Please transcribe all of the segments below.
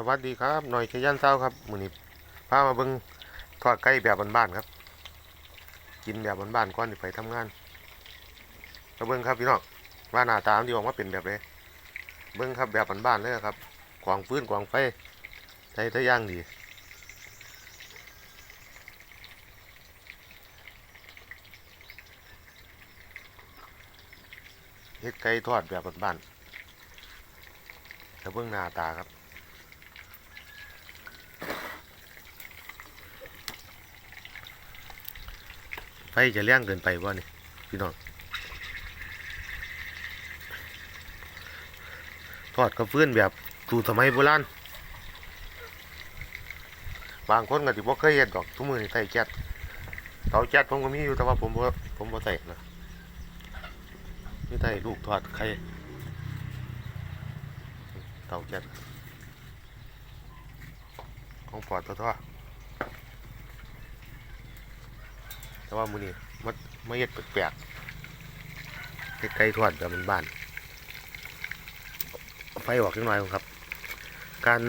สวัสดีครับหน่อยชยันเศร้าครับมือนี้พามาเบิ่งทอดไก่แบบบ้านๆครับ กินแบบบ้านๆก่อนที่ไปทำงานมาเบิ่งครับพี่น้องว่าหน้าตามันดีออกมาเป็นแบบไหนเบิ่งครับแบบบ้านๆเลยครับกวางฟื้นกวางไฟใช้ทะย่างดีเฮ็ดไก่ทอดแบบบ้านๆแล้วเบิ่งหน้าตาครับ จะแรงเกินไปบ่นี่พี่น้องทอดกระฟื้นแบบสูตรสมัยโบราณบางคนก็สิบ่เคยเห็นดอกทุกมือนี่ใส่แก๊สเตาแก๊สผมก็มีอยู่แต่ว่าผมบ่ผมบ่ใส่นะนี่ใส่ลูกทอดไข่เตาแก๊สของปอดตัวทอ แต่ว่ามือนี้มามาเฮ็ดแปลกๆเฮ็ดไก่ทอดแบบบ้านๆไฟออกจังหน่อยครับ การ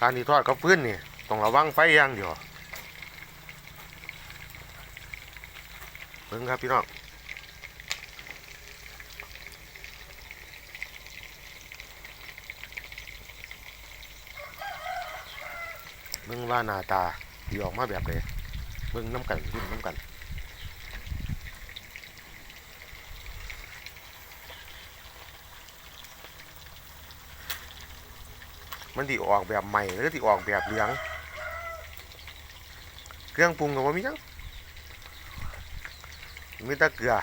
การที่ทอดกับฟืนนี่ต้องระวังไฟอย่างเดียวเบิ่งครับพี่น้องเบิ่งว่าหน้าตาสิออกมาแบบใด เบิ่งน้ำกันรุ่นน้ำกันมันที่ออกแบบใหม่หรือที่ออกแบบเหลืองเครื่องปรุงก็บ่มีหยังมีต่เกลือ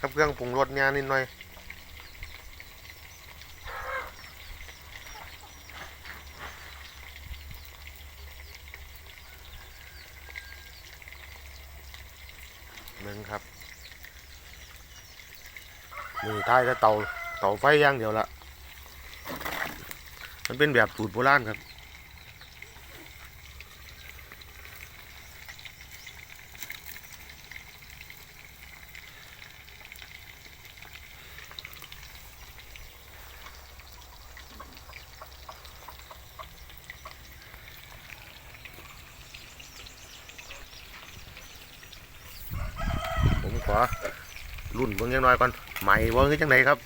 กับเครื่องปรุงรสงานนิดหน่อย หนึ่งครับมือท้ายจะเตาเตาไฟย่างเดียวละมันเป็นแบบสูตรโบราณครับ ผมขอ รุ่นเบิ่งจังน้อยก่อนใหม่บ่คือจังไดครับ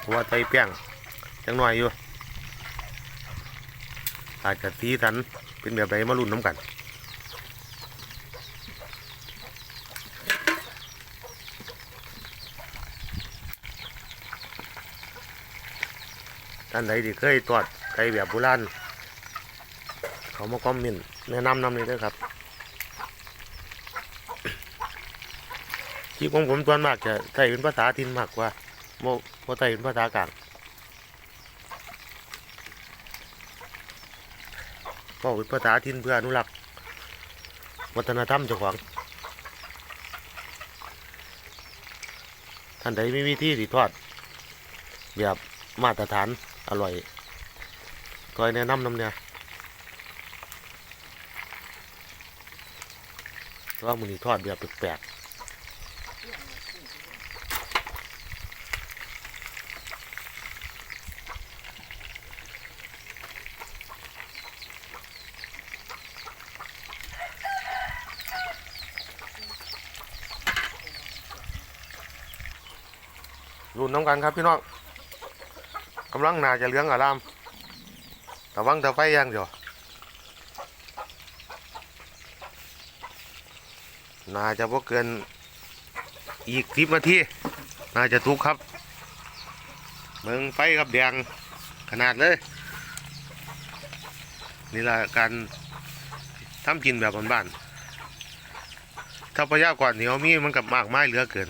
เพราะว่าใส่แป้งจังน้อยอยู่อาจจะสีสันเป็นแบบใดมารุ่นน้ำกันท่านใดที่เคยทอดไก่แบบโบราณ เขามาคอมเมนต์แนะนำนำเลยด้วยครับที่ของผมส่วนมากจะใช้เป็นภาษาถิ่นมากกว่าโมโมใช้เป็นภาษากลางก็เป็นภาษาถิ่นเพื่ออนุรักษ์วัฒนธรรมเจ้าของท่านใดมีวิธีสิทอด แบบมาตรฐานอร่อยก็แนะนำนำเนี่ย ว่ามือนี้ทอดแบบแปลกรุ่นน้ำกันครับพี่น้องกำลังนาจะเลี้ยงอารามแต่วังแต่ไฟยังเดียว น่าจะพอเกินอีกสิบนาทีน่าจะทุกครับเมืองไฟครับแดงขนาดเลย นี่แหละการทำกินแบบบ้านๆถ้าประหยัดกว่านี้เขามีมันกับมากไม้เหลือเกิน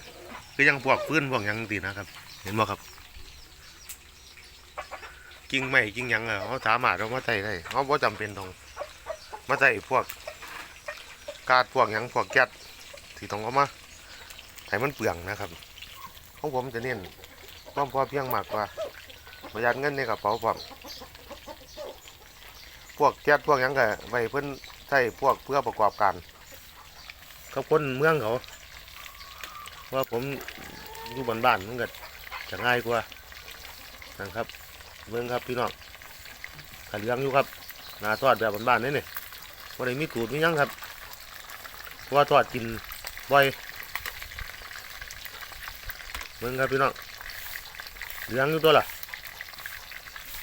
ก็ยังพวกพื้นพวกยังตีนะครับ เห็นบ่ครับ กิ่งไม้กิ่งยังอะเขาสามารถเอามาใส่ได้เขาบ่จำเป็นต้องมาใส่พวกกาดพวกยังพวกแก๊ส ที่ต้องเอามาให้มันเปลืองนะครับของผมจะเน้นความพอเพียงมากกว่าประหยัดเงินในกระเป๋าพร้อมพวกแก๊สพวกยังก็ไว้เพิ่นใช้พวกเพื่อประกอบการกับคนเมืองเขาเพราะว่าผมอยู่บ้านบ้านๆมันก็จะง่ายกว่านะครับเบิ่งครับพี่น้องขันเหลืองอยู่ครับนาทอดแบบบ้านๆนี่นี่ว่าได้มีตูดมียังครับเพราะว่าทอดกิน บ่อยเบิ่งครับพี่น้องเหลืองอยู่ตัวล่ะ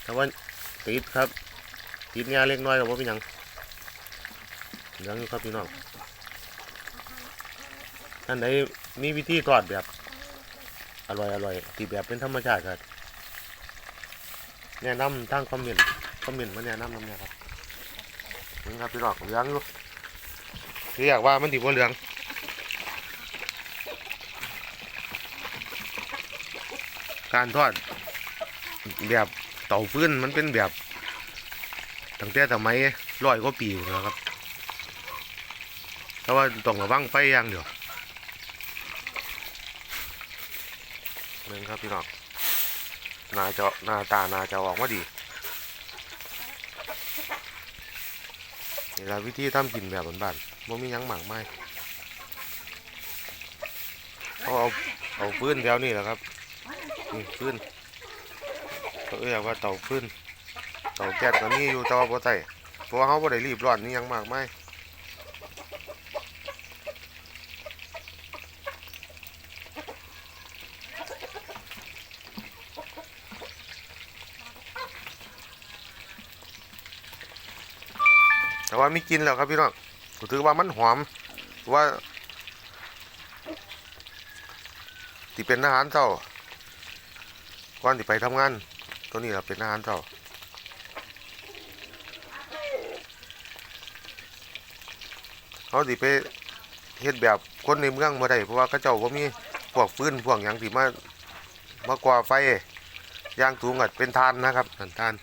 แต่ว่าติดครับติดงาเล็กน้อยกับว่าเป็นยังเหลืองอยู่ครับพี่น้องอันไหนมีวิธีทอดแบบ อร่อยอร่อยที่แบบเป็นธรรมชาติครับแนะนำทางคอมเมนต์คอมเมนต์มาแนะนำนำเนี่ยครับนี่ครับพี่น้องเหลืองอยู่ที่อยากว่ามันดีกว่าเหลือง การทอดแบบเต่าฟื้นมันเป็นแบบตั้งแต่สมัยร้อยกว่าปีอยู่แล้วครับแต่ว่าต้องระวังไฟอย่างเดียวหนึ่งครับพี่น้องนาจะนาตานาจะออกมาดีนี่ละวิธีทำกินแบบบ้านๆบ่มียังหมากไม่เขาเอาเอาฟื้นแถวนี้แหละครับ นี่ฟืนเขาเรียกว่าเต่าฟืนเต่าแก๊สก็มีอยู่แต่ว่าบ่ใส่เพราะว่าเขาบ่ได้รีบร้อนนี่ยังมากไม่แต่ว่ามีกินแล้วครับพี่น้องถือว่ามันหอมว่าที่เป็นอาหารเช้า ก่อนที่ไปทำงาน ตัวนี้เราเป็นอาหารเช้าเขาสิไปเฮ็ดแบบคนในเมืองบ่ได้เพราะว่าเขาเจ้าบ่มีพวกฟื้นพวกหยังที่มามากว่าไฟย่างสูงก็เป็นทานนะครับนั่นทาน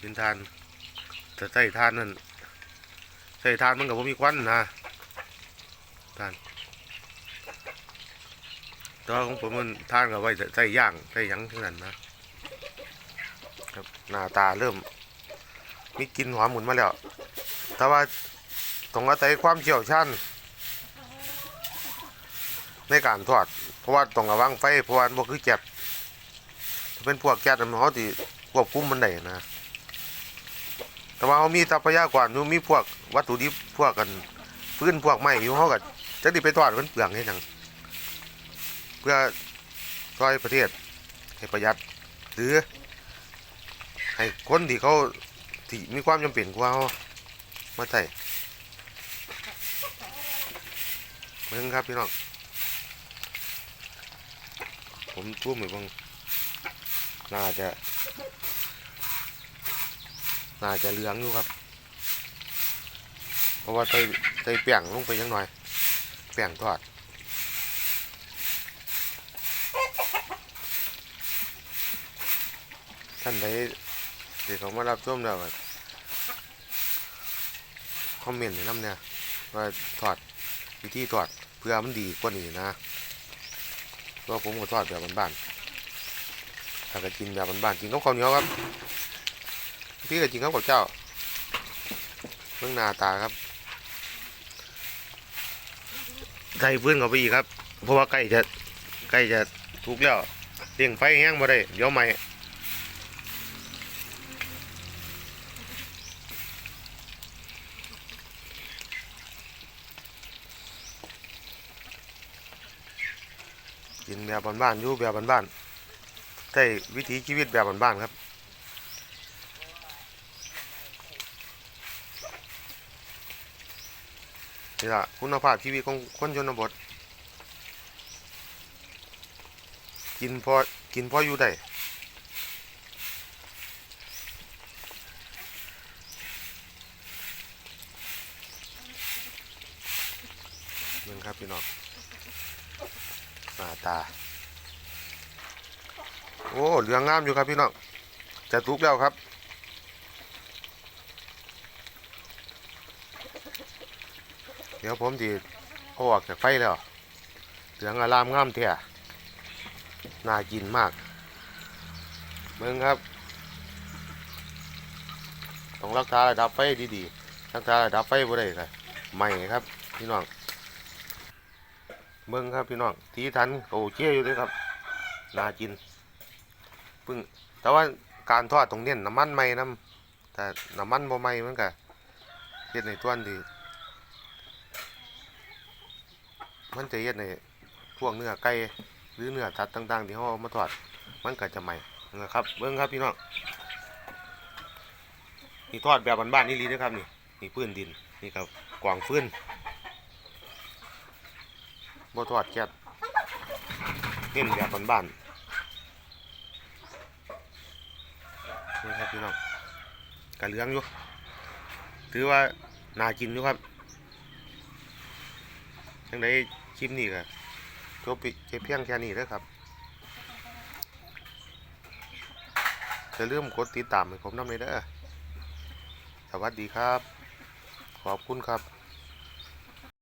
เป็นทานแต่ใส่ทานนั่นใส่ทานมันก็บ่มีควันนะทาน แตัวาของผมมันทานกับไว้ใส่ย่างใส่ยังทั้งนั้นนะครับหน้าตาเริ่มมีกลิ่นหอมหมุนมาแล้ว แต่ว่าต้องอาศัยความเชี่ยวชาญในการทอด เพราะว่าต้องระวังไฟเพราะว่ามันบ่คือแก๊สเป็นพวกแก๊สมันเขาที่ควบคุมมันได้นะ แต่ว่าเขามีทรัพยากรอยู่มีพวกวัตถุดิบพวกกันพื้นพวกไม้อยู่เขาก็จะด้ไปทอดมันเปลืองให้หนัง เพื่อช่วยประเทศให้ประหยัดหรือให้คนที่เขาที่มีความจำเป็นกว่าเขามาใส่เบิ่งครับพี่น้องผมทุ่มไปบ้างน่าจะ น่าจะเหลืองอยู่ครับ เพราะว่าใส่ใส่แป้งลงไปยังหน่อย แป้งทอด ท่านใดที่เขามารับชมแล้วก็คอมเมนต์ในน้ำเนี่ยว่าทอดวิธีทอดเพื่อมันดีกว่านี้นะเพราะผมก็ทอดแบบบ้านๆถ้าก็กินแบบบ้านๆกินกับข้าวเหนียวครับ พี่ก็จริงครับกับเจ้าเบื้องหน้าตาครับใส่พื้นเข้าไปอีกครับ เพราะว่าใกล้จะใกล้จะทุกแล้วเลี้ยงไฟแห้งมาได้ เดี๋ยวใหม่ กินแบบบ้านๆอยู่แบบบ้านๆใช้วิถีชีวิตแบบบ้านๆครับนี่ละคุณภาพชีวิตของคนชนบท กินพอกินพออยู่ได้เบิ่งครับพี่น้องาตา โอ้เหลืองงามอยู่ครับพี่น้อง จะทุกแล้วครับ เดี๋ยวผมดีเอาออกจากไฟแล้ว เหลืองอารามงามเถี่ยน่ากินมากเบิ่งครับ ต้องรักษาระดับไฟดีๆ รักษาระดับไฟบ่ได้ครับใหม่ครับ พี่น้อง เบิ้งครับพี่น้องทีทันโอเคอยู่เลยครับน่ากินพิ่งแต่ว่าการทอดตรงเนี้ยน้ำมันไหม่น้ำแต่น้ำมันบ่ไหม่มันก็เฮ็ดในต้วนดีมันจะเฮ็ดในพวกเนื้อไก่หรือเนื้อสัตว์ต่าง ๆ ที่เขาเอามาทอดมันก็จะไหม่นะครับเบิ้งครับพี่น้องนี่ทอดแบบบ้านๆนี่ลีเด้อครับนี่นี่พื้นดินนี่ครับกวางฟื้น บทอดแก๊สเน้นแบบบ้านๆนี่ครับพี่น้องกะเหลืองอยู่ ถือว่าน่ากินอยู่ครับยังไงคลิปนี้ก็จบไปเพียงแค่นี้เด้อครับอย่าลืมกดติดตามให้ผมน้ำเลยเด้อสวัสดีครับ ขอบคุณครับ